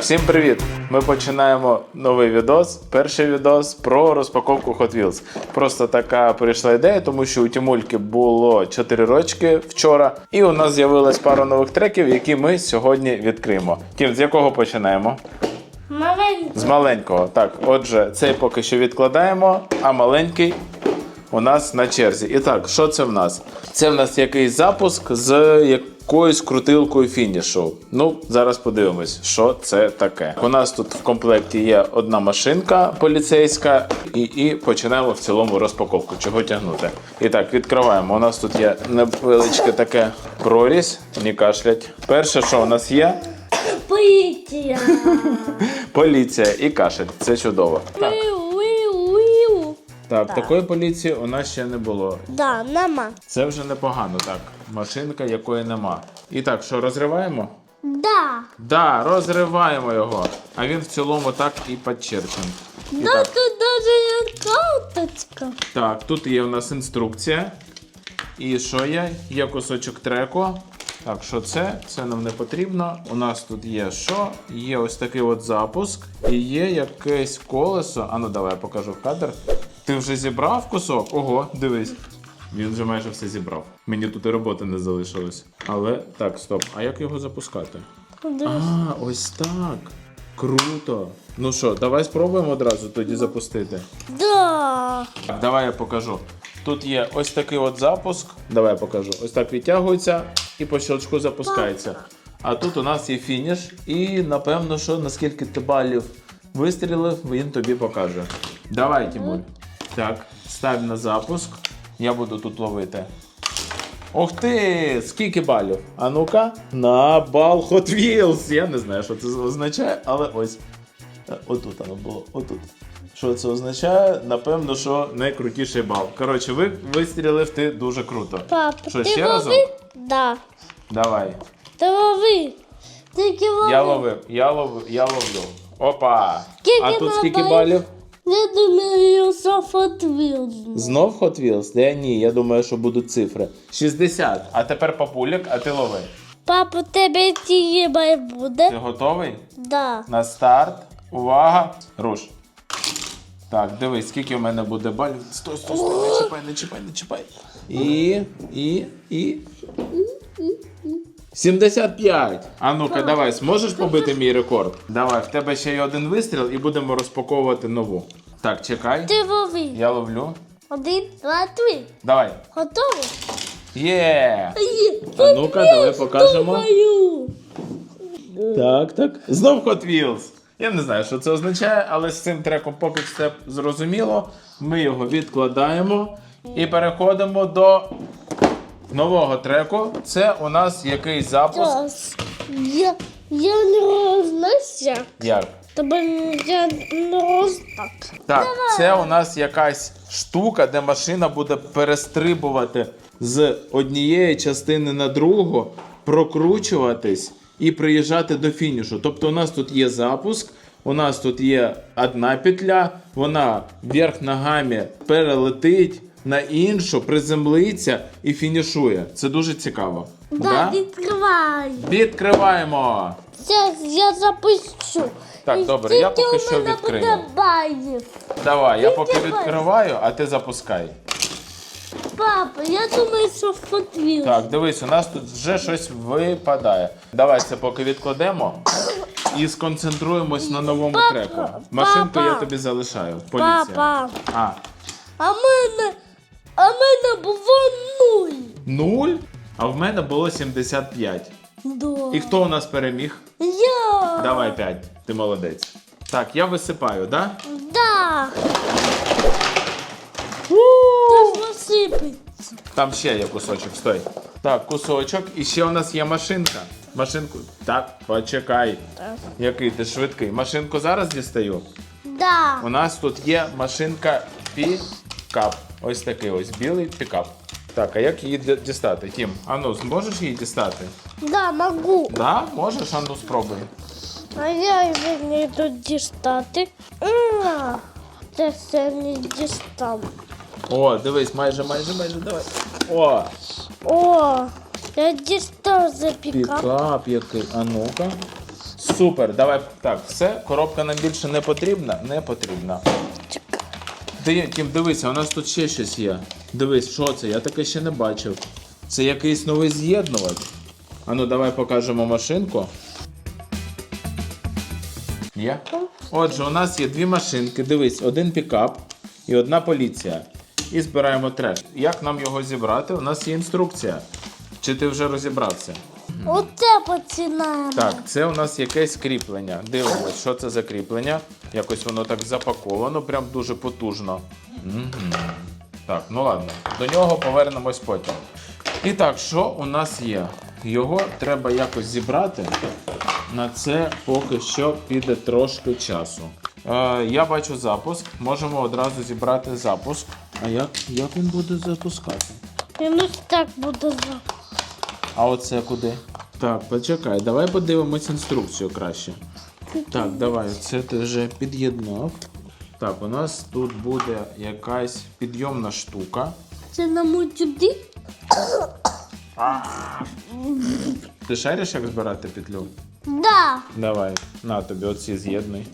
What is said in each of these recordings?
Всім привіт! Ми починаємо новий відос. Перший відос про розпаковку Hot Wheels. Просто така прийшла ідея, тому що у Тімульки було 4 рочки вчора, і у нас з'явилась пара нових треків, які ми сьогодні відкриємо. Тім, з якого починаємо? Маленький. З маленького. Так, отже, цей поки що відкладаємо, а маленький у нас на черзі. І так, що це в нас? Це в нас якийсь запуск з якоюсь крутилкою фінішу. Ну, зараз подивимось, що це таке. У нас тут в комплекті є одна машинка поліцейська, і, і починаємо в цілому розпаковку. Чого тягнути? І так, відкриваємо. У нас тут є невеличке таке прорізь, не кашлять. Перше, що у нас є? Поліція. Поліція і кашель. Це чудово. Так. Виу-виу-виу. Так, такої поліції у нас ще не було. Да, нема. Це вже непогано, так. Машинка, якої нема. І так, що розриваємо? Да. Да, розриваємо його. А він в цілому так і підчерчений. І Да, так, тут даже є карточка. так, тут є у нас інструкція. І що є? Є кусочок треку. Так, що це? Це нам не потрібно. У нас тут є що? Є ось такий от запуск. І є якесь колесо. А ну давай я покажу в кадр. Ти вже зібрав кусок? Ого, дивись. Він вже майже все зібрав. Мені тут і роботи не залишилось. Але так, стоп. А як його запускати? А, ось так. Круто. Ну що, давай спробуємо одразу тоді запустити. Да. Так, давай я покажу. Тут є ось такий от запуск. Давай я покажу. Ось так відтягується і по щелчку запускається. А тут у нас є фініш, і напевно, що наскільки ти балів вистрілив, він тобі покаже. Давай, Тімуль. Так, став на запуск. Я буду тут ловити. Ух ти! Скільки балів? А ну-ка, на бал Hot Wheels. Я не знаю, що це означає, але ось. Е, Отут воно було, отут. Що це означає? Напевно, що найкрутіший бал. Коротше, ви вистрілив ти дуже круто. Папа, Що, ти ще разом? лови? Да. Давай. Ти лови. Тільки лови. Я ловив, я ловив, я ловлю. Опа! Скільки а тут скільки балів? Я думаю, що фотвілз. Знов Hot Wheels? Де ні, я думаю, що будуть цифри. 60. А тепер папулік, а ти лови. Папа, тебе цієї має буде? Ти готовий? Да. На старт. Увага! Руш. Так, дивись, скільки в мене буде балів. Стой, стой, стой, не чіпай, не чіпай, не чіпай. І, і, і. 75. А ну-ка, давай, зможеш побити мій рекорд? Давай, в тебе ще є один вистріл і будемо розпаковувати нову. Так, чекай. Ти лови. Я ловлю. Один, два, три. Давай. Готовий? Є! Є. А ну-ка, давай покажемо. Думаю. Так, так. Знов Hot Wheels. Я не знаю, що це означає, але з цим треком поки все зрозуміло. Ми його відкладаємо і переходимо до нового треку. Це у нас якийсь запуск. Я, я не рознася. Як? Тебе я не роз так. Так, це у нас якась штука, де машина буде перестрибувати з однієї частини на другу, прокручуватись і приїжджати до фінішу. Тобто у нас тут є запуск, у нас тут є одна петля, вона вверх ногами перелетить на іншу, приземлиться і фінішує. Це дуже цікаво. Да, відкривай. Відкриваємо! Зараз я запущу. Так, добре, я поки що відкрию. Давай, я поки відкриваю, а ти запускай. Папа, я думаю, що фотвіл. Так, дивись, у нас тут вже щось випадає. Давай це поки відкладемо і сконцентруємось на новому Папа, треку. Машинку папа. я тобі залишаю. Поліція. Папа, А, а мене, а в мене було нуль. нуль? А в мене було 75. Да. І хто у нас переміг? Я. Давай 5. Ти молодець. Так, я висипаю, да? Да. Та. Там ще є кусочок, стой. Так, кусочок, і ще у нас є машинка. Машинку. Так, почекай. Який ти швидкий. Машинку зараз дістаю. Да. У нас тут є машинка пікап. Ось такий ось білий пікап. Так, а як її дістати? Тім, а ну зможеш її дістати? Да, могу. Да, можеш, а ну спробуй. А я вже не тут дістати. А, Це все не дістав. О, дивись, майже, майже, майже, давай. О, О, я дістав за пікап. пікап який. А ну-ка. Супер, давай. Так, все, коробка нам більше не потрібна? Не потрібна. Ти, Кім, дивися, у нас тут ще щось є. Дивись, що це? Я таке ще не бачив. Це якийсь новий з'єднувач. А ну давай покажемо машинку. Є? Отже, у нас є дві машинки. Дивись, один пікап і одна поліція. І збираємо трек. Як нам його зібрати? У нас є інструкція. Чи ти вже розібрався? Оце починаємо. Так, це у нас якесь кріплення. Дивимось, що це за кріплення. Якось воно так запаковано, прям дуже потужно. Мгм. Так, ну ладно, до нього повернемось потім. І так, що у нас є? Його треба якось зібрати. На це поки що піде трошки часу. Е, я бачу запуск. Можемо одразу зібрати запуск. А як, як він буде запускати? Він ось так буде за. А оце куди? Так, почекай, давай подивимось інструкцію краще. Так, давай, це ти вже під'єднав. Так, у нас тут буде якась підйомна штука. Це на мультюди? Ти шариш, як збирати петлю? Да. Давай, на тобі оці з'єднуй.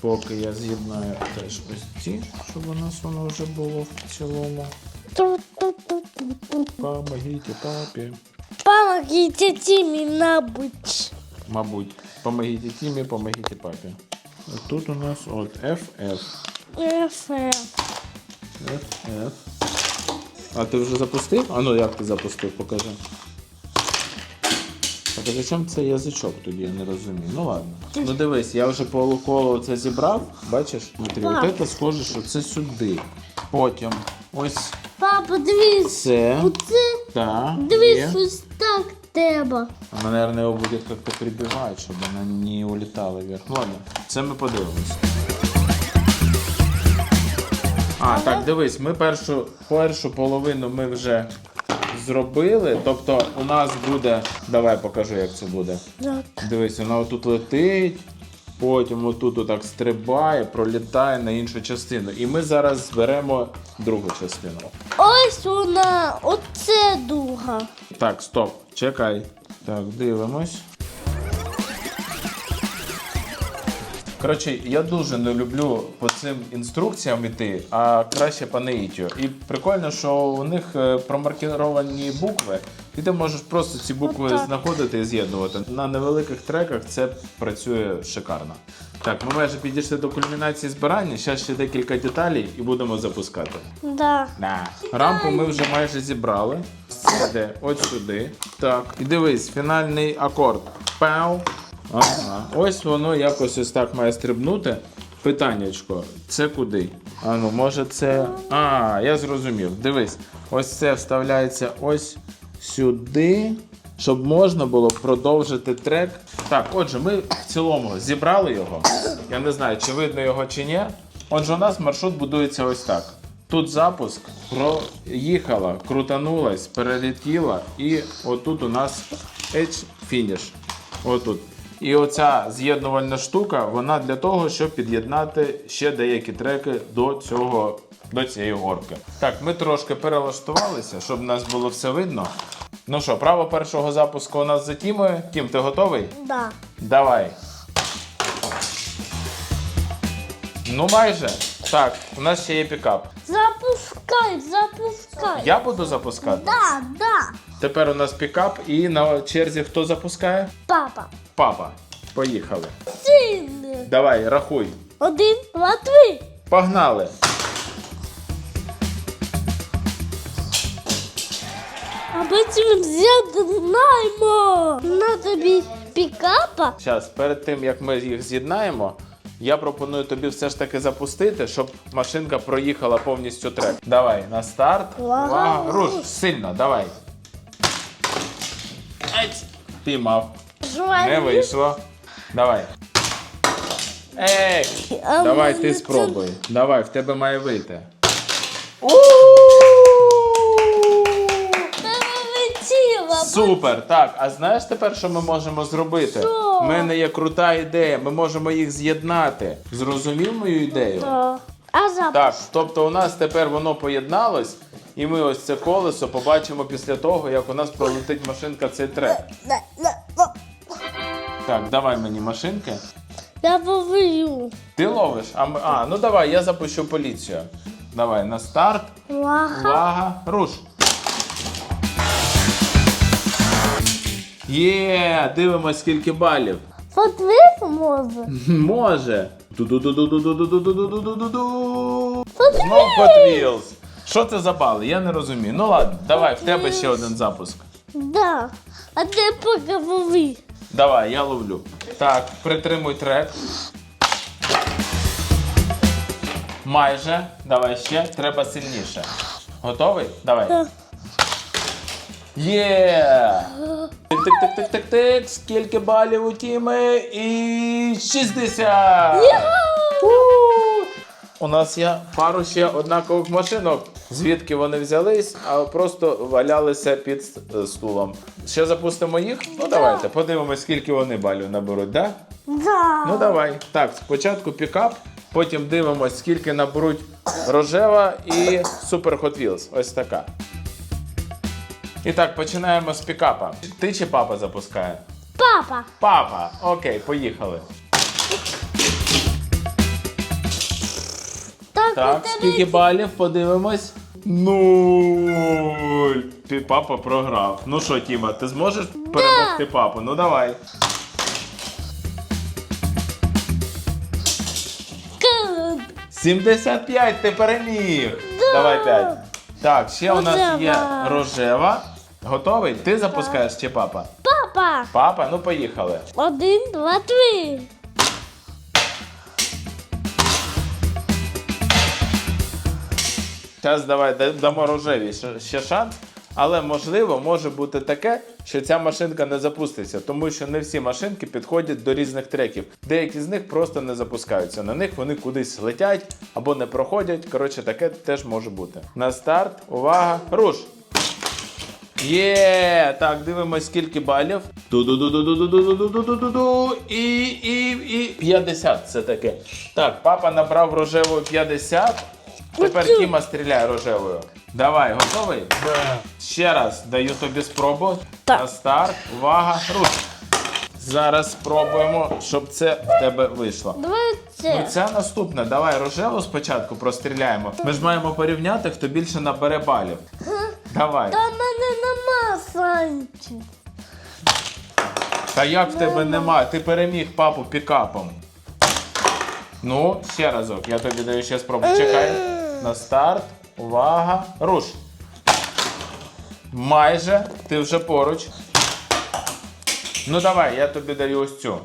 Поки я з'єднаю теж ось ці, щоб у нас воно вже було в цілому. Помогите папі. Помогите Тімі, мабуть. Мабуть, помогите Тімі, помогите папі. Тут у нас от FF. Ефе. FF. А ти вже запустив? А ну як ти запустив, покажи. Так, а зачем це язичок тоді, я не розумію. Ну ладно. Ну дивись, я вже полуколо це зібрав, бачиш? Смотри, от це схоже, що це сюди. Потім ось Папа, дивись. це. Оце. Так. є. Ось так треба. А, наверное, его будет как-то прибивать, чтобы она не улетала вверх. Ладно, це ми подивимось. А, так, дивись, ми першу, першу половину ми вже зробили. Тобто у нас буде. Давай покажу, як це буде. Так. Дивись, вона отут летить, потім отут отак стрибає, пролітає на іншу частину. І ми зараз зберемо другу частину. Ось вона, оце дуга. Так, стоп, чекай. Так, дивимось. Коротше, я дуже не люблю по цим інструкціям іти, а краще по. І прикольно, що у них е, промаркіровані букви, і ти можеш просто ці букви Отак. знаходити і з'єднувати. На невеликих треках це працює шикарно. Так, ми майже підійшли до кульмінації збирання. Зараз ще декілька деталей і будемо запускати. Да. На. Рампу ми вже майже зібрали. Йде от сюди. Так. І дивись, фінальний акорд. Пау. Ага. Ось воно якось ось так має стрибнути. Питаннячко, це куди? А ну, може це. А, я зрозумів. Дивись, ось це вставляється ось сюди, щоб можна було продовжити трек. Так, отже, ми в цілому зібрали його. Я не знаю, чи видно його чи ні. Отже, у нас маршрут будується ось так. Тут запуск, проїхала, крутанулась, перелетіла, і отут у нас Edge Finish. Отут. І оця з'єднувальна штука, вона для того, щоб під'єднати ще деякі треки до цього. До цієї горки. Так, ми трошки перелаштувалися, щоб нас було все видно. Ну що, право першого запуску у нас за Тімою. Тім, ти готовий? Да. Давай. Ну майже. Так, у нас ще є пікап. Запускай, запускай. Я буду запускати. Да, да. Тепер у нас пікап і на черзі хто запускає? Папа. Папа. Поїхали. Син. Давай, рахуй. Один, два, три. Погнали. А потім з'єднаємо. На тобі пікапа. Зараз, перед тим як ми їх з'єднаємо, я пропоную тобі все ж таки запустити, щоб машинка проїхала повністю трек. Давай, на старт. Увага. Руш, сильно, давай. Ець. Піймав. Жвай. Не вийшло. Давай. Ей! А Давай мене ти це- спробуй. Давай, в тебе має вийти. Перелетіла. Супер! Так, а знаєш тепер, що ми можемо зробити? Що? У мене є крута ідея. Ми можемо їх з'єднати. Зрозумів мою ідею? Да. А запуск? Так, тобто у нас тепер воно поєдналось, і ми ось це колесо побачимо після того, як у нас пролетить машинка цей трек. Так, давай мені машинки. Я повию. Ти ловиш? А, ми- а, ну давай, я запущу поліцію. Давай на старт. Увага. Увага, руш. Є, дивимось, скільки балів. Подвиг може. Може. Знов Hot Wheels. Що це за бали? Я не розумію. Ну ладно, давай, в тебе ще один запуск. Да. А ти поговори. Давай, я ловлю. Так, притримуй трек. Майже. Давай ще. Треба сильніше. Готовий? Давай. Так. Є! Тик-тик-тик-тик-тик. Скільки балів у тіми? І 60! У! У нас є пару ще однакових машинок. Звідки вони взялись, а просто валялися під стулом. Ще запустимо їх? Ну давайте, подивимось, скільки вони балів наберуть, да? Да. Ну давай. Так, спочатку пікап, потім дивимось, скільки наберуть рожева і Super Hot Wheels. Ось така. І так, починаємо з пікапа. Ти чи папа запускає? Папа. Папа. Окей, поїхали. Так, Так, скільки балів, подивимось. Нуль. Ти папа програв. Ну що, Тіма, ти зможеш перемогти папу? Ну давай. каб. 75 ти переміг. Давай 5. Так, ще у нас є Рожева. рожева. Готовий? Ти запускаєш чи папа? Папа. Папа, ну поїхали. Один, два, три. Зараз давай да- дамо рожеві ще- ще шанс. Але можливо може бути таке, що ця машинка не запуститься, тому що не всі машинки підходять до різних треків. Деякі з них просто не запускаються. На них вони кудись летять або не проходять. Коротше, таке теж може бути. На старт, увага, руш! Є, так, дивимось, скільки балів. І і, і 50 це таке. Так, папа набрав рожевою 50. Тепер Кіма стріляє рожевою. Давай, готовий? Ще раз даю тобі спробу. Так. На старт. Увага, руш. Зараз спробуємо, щоб це в тебе вийшло. Давай це. Ну, це наступне. Давай рожеву спочатку простріляємо. Ми ж маємо порівняти, хто більше набере балів. Давай. Та в мене нема санчі. Та як в тебе нема? Ти переміг папу пікапом. Ну, ще разок. Я тобі даю ще спробу. Чекай. На старт. Увага. Руш. Майже. Ти вже поруч. Ну давай, я тобі даю ось цю.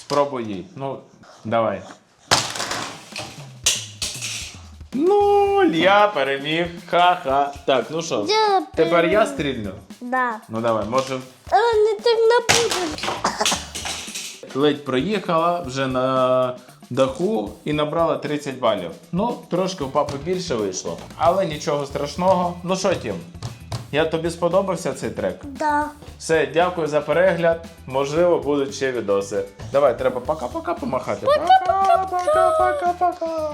Спробуй їй. Ну, давай. Нуль, я переміг. Ха-ха. Так, ну що, Я тепер я стрільну? Да. Ну давай, може Але не так не буде. ледь проїхала вже на даху і набрала 30 балів. Ну, трошки у папи більше вийшло, але нічого страшного. Ну що, Тім, я тобі сподобався цей трек? Да. Все, дякую за перегляд. Можливо, будуть ще відоси. Давай, треба пока-пока помахати. Пока-пока-пока-пока.